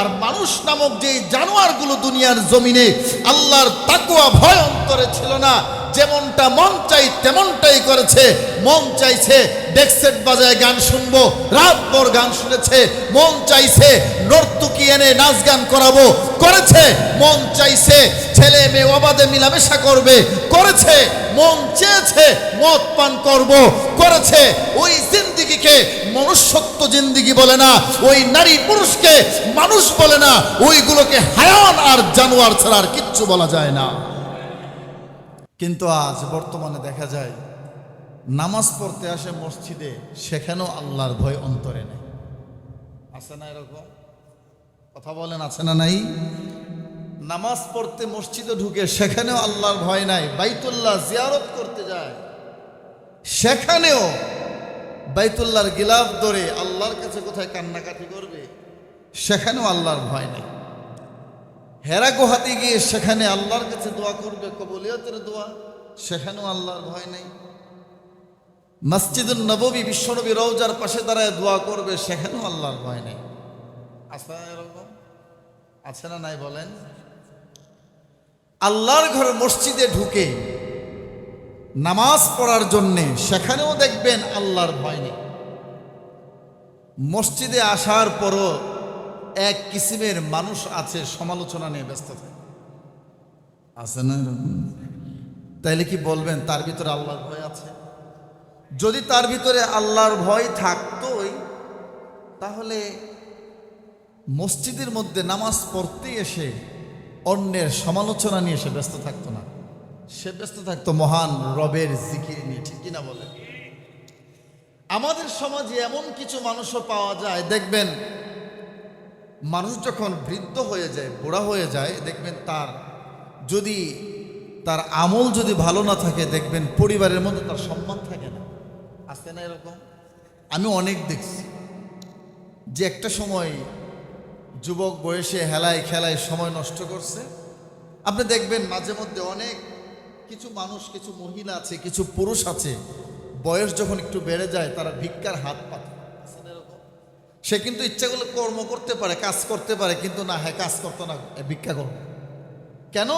আর মানুষ নামক যে জানোয়ারগুলো দুনিয়ার জমিনে আল্লাহর তাকুয়া ভয় অন্তরে ছিল না, যেমনটা মন চাই তেমনটাই করেছে। মন চাইছে ডেক্সেট বাজায় গান শুনব, রাত রাতভর গান শুনেছে। মন চাইছে নর্তুকি এনে নাচ গান করাবো। করেছে, মন চাইছে ছেলে মেয়ে অবাধে মিলামেশা করবে। করেছে, মন চেয়েছে মদ পান করব, করেছে। ওই জিন্দিগিকে মনুষ্যত্ব জিন্দিগি বলে না, ওই নারী পুরুষকে মানুষ বলে না, ওইগুলোকে হায়ান আর জানোয়ার ছাড়া আর কিচ্ছু বলা যায় না। কিন্তু আজ বর্তমানে দেখা যায়, নামাজ পড়তে আসে মসজিদে, সেখানেও আল্লাহর ভয় অন্তরে নেই। আছে না এরকম? কথা বলেন, আছে না নাই? নামাজ পড়তে মসজিদে ঢুকে সেখানেও আল্লাহর ভয় নাই, বাইতুল্লাহ জিয়ারত করতে যায়। সেখানেও বাইতুল্লাহর গিলাফ ধরে আল্লাহর কাছে কোথায় কান্নাকাটি করবে, সেখানেও আল্লাহর ভয় নাই। হেরা গুহাতে গিয়ে সেখানে আল্লাহর কাছে দোয়া করবে, কবলিয়তের দোয়া, সেখানেও আল্লাহর ভয় নেই। মসজিদুল নববী বিশ্বনবী রৌজার পাশে দাঁড়ায় দোয়া করবে, সেখানেও আল্লাহর ভয় নেই। আছে না এরকম আছে না নাই বলেন? আল্লাহর ঘর মসজিদে ঢুকে নামাজ পড়ার জন্যে সেখানেও দেখবেন আল্লাহর ভয় নেই। মসজিদে আসার পরও এক কিসিমের মানুষ আছে, সমালোচনা নিয়ে ব্যস্ত থাকে। আছে না তাইলে কি বলবেন, তার ভিতরে আল্লাহর ভয় আছে? যদি তার ভিতরে আল্লাহর ভয় থাকতোই, তাহলে মসজিদের মধ্যে নামাজ পড়তে এসে অন্যের সমালোচনা নিয়ে সে ব্যস্ত থাকতো না। সে ব্যস্ত থাকতো মহান রবের জিকির নিয়ে, ঠিক কিনা বলে? আমাদের সমাজে এমন কিছু মানুষও পাওয়া যায়, দেখবেন, মানুষ যখন বৃদ্ধ হয়ে যায়, বুড়া হয়ে যায়, দেখবেন তার যদি, তার আমল যদি ভালো না থাকে, দেখবেন পরিবারের মধ্যে তার সম্মান থাকে না। আসে না এরকম? আমি অনেক দেখছি যে একটা সময় যুবক বয়সে হেলায় খেলায় সময় নষ্ট করছে। আপনি দেখবেন মাঝে মধ্যে অনেক কিছু মানুষ, কিছু মহিলা আছে, কিছু পুরুষ আছে, বয়স যখন একটু বেড়ে যায়, তারা ভিক্ষার হাত পাতে? সে কিন্তু ইচ্ছা করলে কর্ম করতে পারে, কাজ করতে পারে, কিন্তু না হ্যাঁ কাজ করতো না ভিক্ষা করবে। কেন?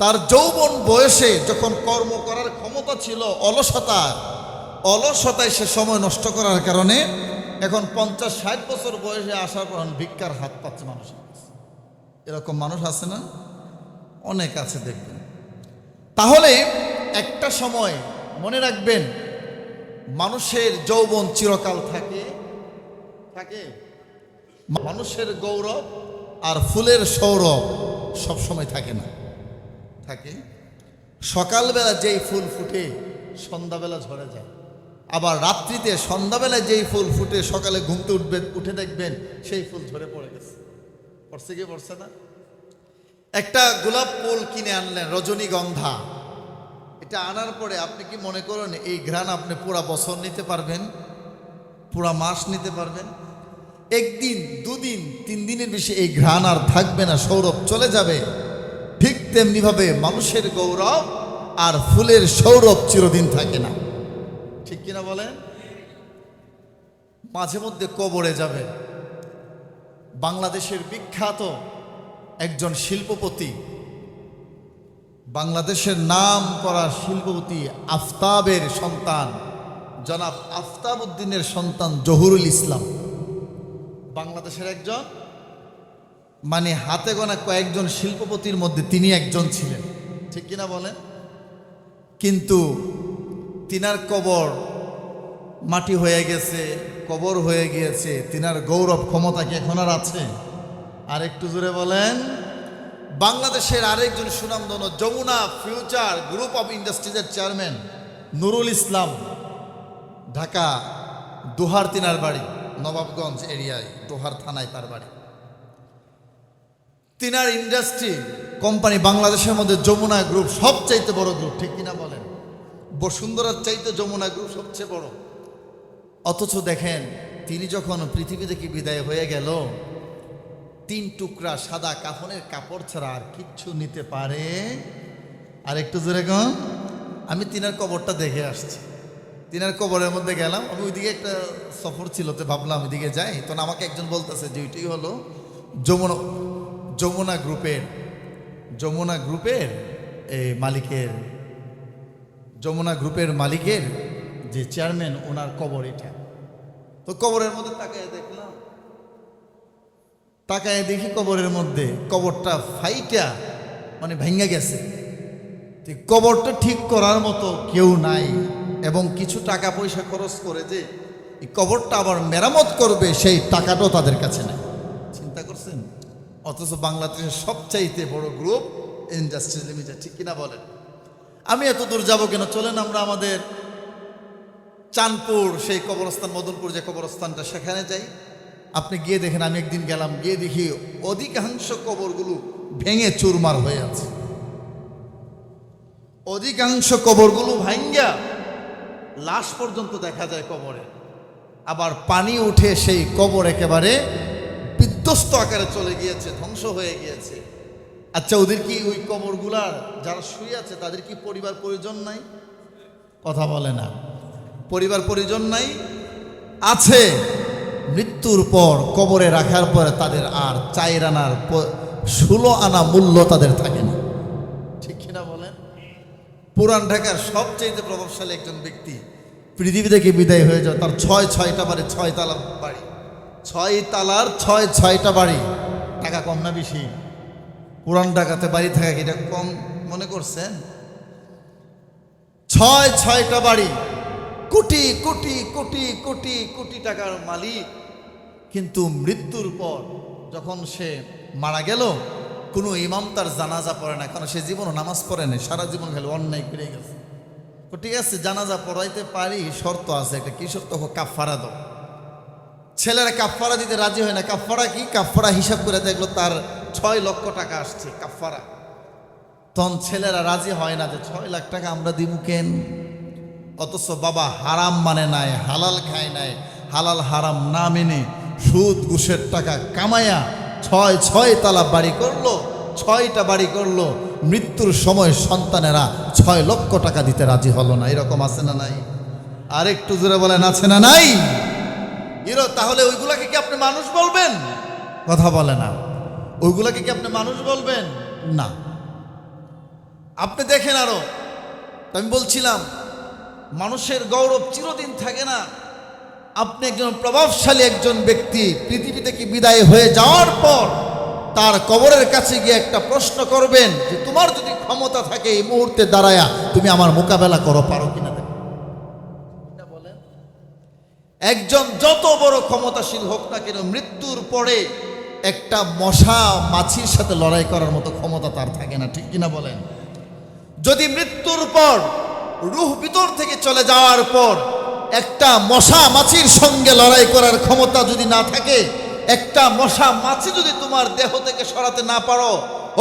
তার যৌবন বয়সে যখন কর্ম করার ক্ষমতা ছিল অলসতা অলসতায় সে সময় নষ্ট করার কারণে এখন পঞ্চাশ ষাট বছর বয়সে আসার পর ভিক্ষার হাত পাচ্ছে মানুষ এরকম মানুষ আছে না? অনেক আছে দেখবেন। তাহলে একটা সময় মনে রাখবেন, মানুষের যৌবন চিরকাল থাকে থাকে। মানুষের গৌরব আর ফুলের সৌরভ সবসময় থাকে না। থাকে। সকালবেলা যেই ফুল ফুটে, সন্ধ্যাবেলা ঝরে যায়। আবার রাত্রিতে সন্ধ্যাবেলায় যেই ফুল ফুটে সকালে ঘুমতে উঠবেন, উঠে দেখবেন সেই ফুল ঝরে পড়ে গেছে। পড়ছে কি, পড়ছে না? একটা গোলাপ ফুল কিনে আনলেন, রজনীগন্ধা। এটা আনার পরে আপনি কি মনে করেন, এই ঘ্রাণ আপনি পুরা বছর নিতে পারবেন? পুরা মাস নিতে পারবেন? একদিন, দুদিন, তিন দিনের বেশি এই ঘ্রাণ আর থাকবে না, সৌরভ চলে যাবে। ঠিক তেমনিভাবে মানুষের গৌরব আর ফুলের সৌরভ চিরদিন থাকে না। ঠিক কিনা বলেন? মাঝে মধ্যে কবরে যাবে। বাংলাদেশের বিখ্যাত একজন শিল্পপতি, বাংলাদেশের নাম করা শিল্পপতি আফতাবের সন্তান, জনাব আফতাব উদ্দিনের সন্তান জহুরুল ইসলাম। বাংলাদেশের একজন মানে হাতে গোনা কয়েকজন শিল্পপতির মধ্যে তিনি একজন ছিলেন। ঠিক কিনা বলেন? কিন্তু তিনার কবর মাটি হয়ে গেছে, কবর হয়ে গিয়েছে। তিনার গৌরব ক্ষমতা কি এখন আর আছে? আর একটু জোরে বলেন। বাংলাদেশের আরেকজন সুনামধন্য যমুনা ফিউচার গ্রুপ অফ ইন্ডাস্ট্রিজের চেয়ারম্যান নুরুল ইসলাম, ঢাকা, দোহার তিনার বাড়ি, নবাবগঞ্জ এরিয়ায়, দোহার থানায় তার বাড়ি। তিনার ইন্ডাস্ট্রি কোম্পানি বাংলাদেশের মধ্যে যমুনা গ্রুপ সবচাইতে বড় গ্রুপ, ঠিক কিনা বলেন? বসুন্ধরার চাইতে যমুনা গ্রুপ সবচেয়ে বড়। অথচ দেখেন, তিনি যখন পৃথিবী থেকে বিদায় হয়ে গেল, তিন টুকরা সাদা কাফনের কাপড় ছাড়া আর কিচ্ছু নিতে পারে? আর একটু জোরে কম আমি তিনার কবরটা দেখে আসছি। তিনার কবরের মধ্যে গেলাম। আমি ওইদিকে একটা সফর ছিল, তো ভাবলাম ওইদিকে যাই। তখন আমাকে একজন বলতেছে যে ওইটাই হলো যমুনা যমুনা গ্রুপের যমুনা গ্রুপের এই মালিকের যমুনা গ্রুপের মালিকের যে চেয়ারম্যান, ওনার কবর এটা। তো কবরের মধ্যে তাকায় দেখলাম। তাকায় দেখি কবরের মধ্যে কবরটা ফাইটা মানে ভেঙে গেছে। কবরটা ঠিক করার মতো কেউ নাই এবং কিছু টাকা পয়সা খরচ করে যে এই কবরটা আবার মেরামত করবে, সেই টাকাটাও তাদের কাছে নেই। চিন্তা করছেন? অথচ বাংলাদেশের সবচাইতে বড় গ্রুপ, ইন্ডাস্ট্রিজ লিমিটেড, ঠিক কিনা বলেন? আমি এত দূর যাব কেন? চলেন আমরা আমাদের চাঁদপুর, সেই কবরস্থান, মদনপুর যে কবরস্থানটা, সেখানে যাই। আপনি গিয়ে দেখেন, আমি একদিন গেলাম, গিয়ে দেখি অধিকাংশ কবরগুলো ভেঙে চুরমার হয়ে আছে। অধিকাংশ কবরগুলো ভাঙ্গা, লাশ পর্যন্ত দেখা যায় কবরে। আবার পানি উঠে সেই কবর একেবারে বিধ্বস্ত আকারে চলে গিয়েছে, ধ্বংস হয়ে গিয়েছে। আচ্ছা ওদের কি ওই কবরগুলার যারা শুয়ে আছে, তাদের কি পরিবার পরিজন নাই? কথা বলে না। পরিবার পরিজন নাই? আছে। মৃত্যুর পর কবরে রাখার পরে তাদের আর চায়ের আনার ষোলো আনা মূল্য তাদের থাকে না। ঠিক কিনা বলেন? পুরান ঢাকার সবচেয়ে প্রভাবশালী একজন ব্যক্তি পৃথিবী থেকে বিদায় হয়ে যায় তার ছয় ছয়টা বাড়ি, ছয় তালা বাড়ি। ছয় তালার ছয় ছয়টা বাড়ি। টাকা কম না বেশি? পুরান ঢাকাতে বাড়ি থাকা এটা কম মনে করছেন? ছয়, ছয়টা বাড়ি। কোটি কোটি কোটি কোটি কোটি টাকার মালিক। কিন্তু মৃত্যুর পর যখন সে মারা গেল, কোনো ইমাম তার জানাজা পড়ে না। কারণ সে জীবনও নামাজ পড়ে না সারা জীবন খেলে অন্যায় করে গেছে। ঠিক আছে, জানাজা পড়াইতে পারি, শর্ত আছে একটা। কি শর্ত? হোক কাফারা দাও। ছেলেরা কাফারা দিতে রাজি হয় না। কাফারা কি? কাফারা হিসাব করে দেখল তার ছয় লক্ষ টাকা আসছে কাফারা তখন ছেলেরা রাজি হয় না যে ছয় লাখ টাকা আমরা দিব কেন? অথচ বাবা হারাম মানে নাই, হালাল খায় নাই, হালাল হারাম না মেনে সুদ, ঘুষের টাকা কামায়া ছয় ছয় তালা বাড়ি করল, ছয়টা বাড়ি করল, মৃত্যুর সময় সন্তানেরা ছয় লক্ষ টাকা দিতে রাজি হলো না। এরকম আছে না নাই? আর একটু জোরে বলেন, আছে না নাই? হিরো তাহলে ওইগুলাকে কি আপনি মানুষ বলবেন? কথা বলে না। ওইগুলাকে কি আপনি মানুষ বলবেন? না। আপনি দেখেন আরও। আমি বলছিলাম, মানুষের গৌরব চিরদিন থাকে না। আপনি একজন প্রভাবশালী একজন ব্যক্তি পৃথিবী থেকে বিদায় হয়ে যাওয়ার পর তার কবরের কাছে গিয়ে একটা প্রশ্ন করবেন যে, তোমার যদি ক্ষমতা থাকে এই মুহূর্তে দাঁড়ায়া, তুমি আমার মোকাবেলা করো, পারো কিনা? একজন যত বড় ক্ষমতাশীল হোক না কেন, মৃত্যুর পরে একটা মশা মাছির সাথে লড়াই করার মতো ক্ষমতা তার থাকে না, ঠিক কিনা বলেন? যদি মৃত্যুর পর রুহ ভিতর থেকে চলে যাওয়ার পর একটা মশা মাছির সঙ্গে লড়াই করার ক্ষমতা যদি না থাকে, একটা মশা মাছি যদি তোমার দেহ থেকে সরাতে না পারো,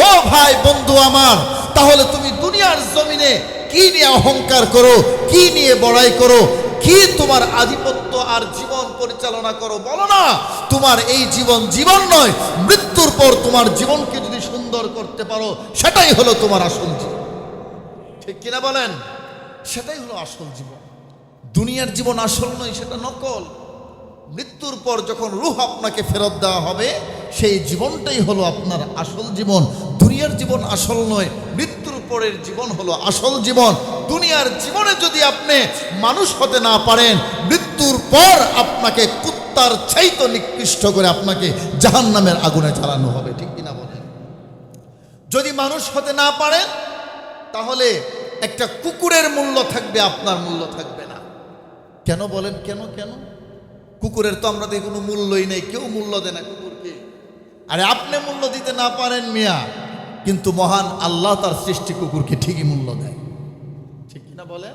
ও ভাই বন্ধু আমার, তাহলে তুমি দুনিয়ার জমিনে কি নিয়ে অহংকার করো, কি নিয়ে বড়াই করো কি তোমার আধিপত্য আর জীবন পরিচালনা করো বলো না? তোমার এই জীবন জীবন নয়, মৃত্যুর পর তোমার জীবনকে যদি সুন্দর করতে পারো, সেটাই হলো তোমার আসল জীবন। ঠিক কিনা বলেন? সেটাই হলো আসল জীবন। দুনিয়ার জীবন আসল নয়, সেটা নকল। মৃত্যুর পর যখন রুহ আপনাকে ফেরত দেওয়া হবে, সেই জীবনটাই হলো আপনার আসল জীবন। দুনিয়ার জীবন আসল নয়, মৃত্যুর পরের জীবন হলো আসল জীবন। দুনিয়ার জীবনে যদি আপনি মানুষ হতে না পারেন, মৃত্যুর পর আপনাকে কুত্তার ছাইতো নিকৃষ্ট করে আপনাকে জাহান্নামের আগুনে জ্বালানো হবে, ঠিক কিনা বলেন? যদি মানুষ হতে না পারেন তাহলে একটা কুকুরের মূল্য থাকবে, আপনার মূল্য থাকবে না। কেন বলেন কেন কেন? কুকুরের তো আমরা দেখি কোনো মূল্যই নেই, কেউ মূল্য দেয় না কুকুরকে। আরে আপনি মূল্য দিতে না পারেন মিয়া কিন্তু মহান আল্লাহ তার সৃষ্টি কুকুরকে ঠিকই মূল্য দেয়। ঠিক কিনা বলে?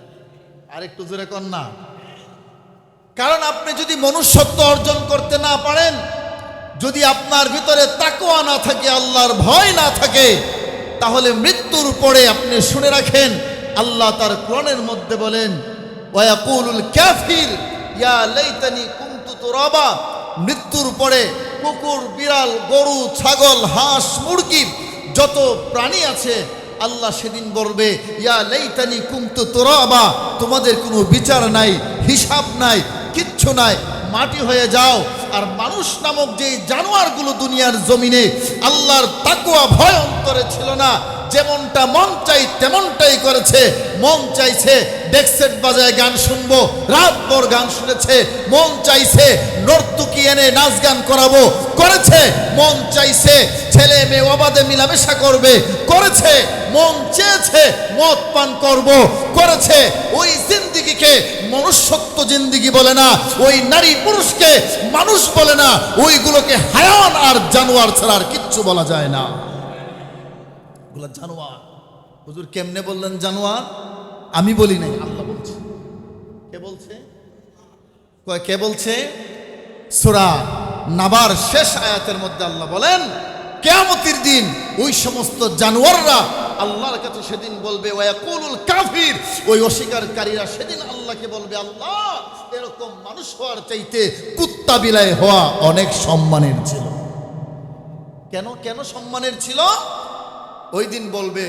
আর একটু জোরে কর না। কারণ আপনি যদি মনুষ্যত্ব অর্জন করতে না পারেন যদি আপনার ভিতরে তাকোয়া না থাকে আল্লাহর ভয় না থাকে তাহলে মৃত্যুর পরে আপনি শুনে রাখেন আল্লাহ তার কোরআনের মধ্যে বলেন ওয়াকুলুল কাফির ইয়া লাইতানি কুনতু তুরাবা। মৃত্যুর পরে কুকুর বিড়াল গরু ছাগল হাঁস মুরগি যত প্রাণী আছে, আল্লাহ সেদিন বলবে, ইয়া লাইতানি তোরা তুরাবা, তোমাদের কোনো বিচার নাই, হিসাব নাই, কিচ্ছু নাই, মাটি হয়ে যাও। আর মানুষ নামক যে জানোয়ারগুলো দুনিয়ার জমিনে, আল্লাহর তাকুয়া ভয় অন্তরে ছিল না, যেমনটা মন চাই তেমনটাই করেছে। মন চাইছে ডেক্সেট বাজায় গান শুনব, রাত ভর গান শুনেছে, মন চাইছে নর্তুকি এনে নাচ গান করাবো। করেছে, মন চাইছে ছেলে মেয়ে অবাধে মিলামেশা করবে। করেছে, মন চেয়েছে মদ পান করব। করেছে, ওই জিন্দিগিকে মনুষ্যত্ব জিন্দিগি বলে না, ওই নারী পুরুষকে মানুষ বলে না, ওইগুলোকে হায়ান আর জানোয়ার ছাড়া আর কিচ্ছু বলা যায় না। ওগুলো জানোয়ার। হুজুর কেমনে বললেন, জানোয়ার? আমি বলি নাই, আল্লাহ বলছে। কে বলছে? কে বলছে? সুরা নাবার শেষ আয়াতের মধ্যে আল্লাহ বলেন, কেয়ামতির দিন ওই সমস্ত জানোয়াররা আল্লাহর কাছে সেদিন বলবে কাফির। ওই অস্বীকারীরা সেদিন আল্লাহকে বলবে, আল্লাহ, এরকম মানুষ হওয়ার চাইতে কুত্তা বিলায় হওয়া অনেক সম্মানের ছিল। কেন কেন সম্মানের ছিল? ওই দিন বলবে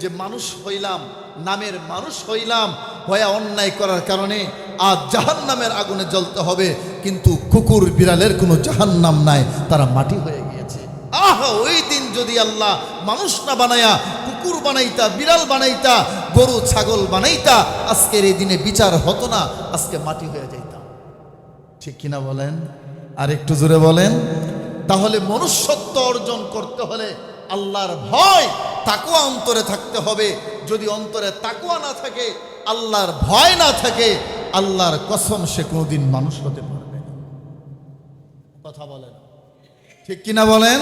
যে মানুষ হইলাম, নামের মানুষ হইলাম, হয়ে অন্যায় করার কারণে আজ জাহান নামের আগুনে জ্বলতে হবে। কিন্তু কুকুর বিড়ালের কোনো জাহান নাম নাই, তারা মাটি হয়ে গিয়েছে। আহ, ওই দিন যদি আল্লাহ মানুষ না বানায়া, কুকুর বানাইতা, বিড়াল বানাইতা, গরু, ছাগল বানাইতা, আজকের এই দিনে বিচার হতো না, আজকে মাটি হয়ে যাইতাম ঠিক কিনা বলেন? আর একটু জোরে বলেন। তাহলে মনুষ্যত্ব অর্জন করতে হলে আল্লাহর ভয় তাকুয়া অন্তরে থাকতে হবে। যদি অন্তরে তাকুয়া না থাকে, আল্লাহর ভয় না থাকে, আল্লাহর কসম সে কোনোদিন মানুষ হতে পারবে কথা বলেন। ঠিক কিনা বলেন?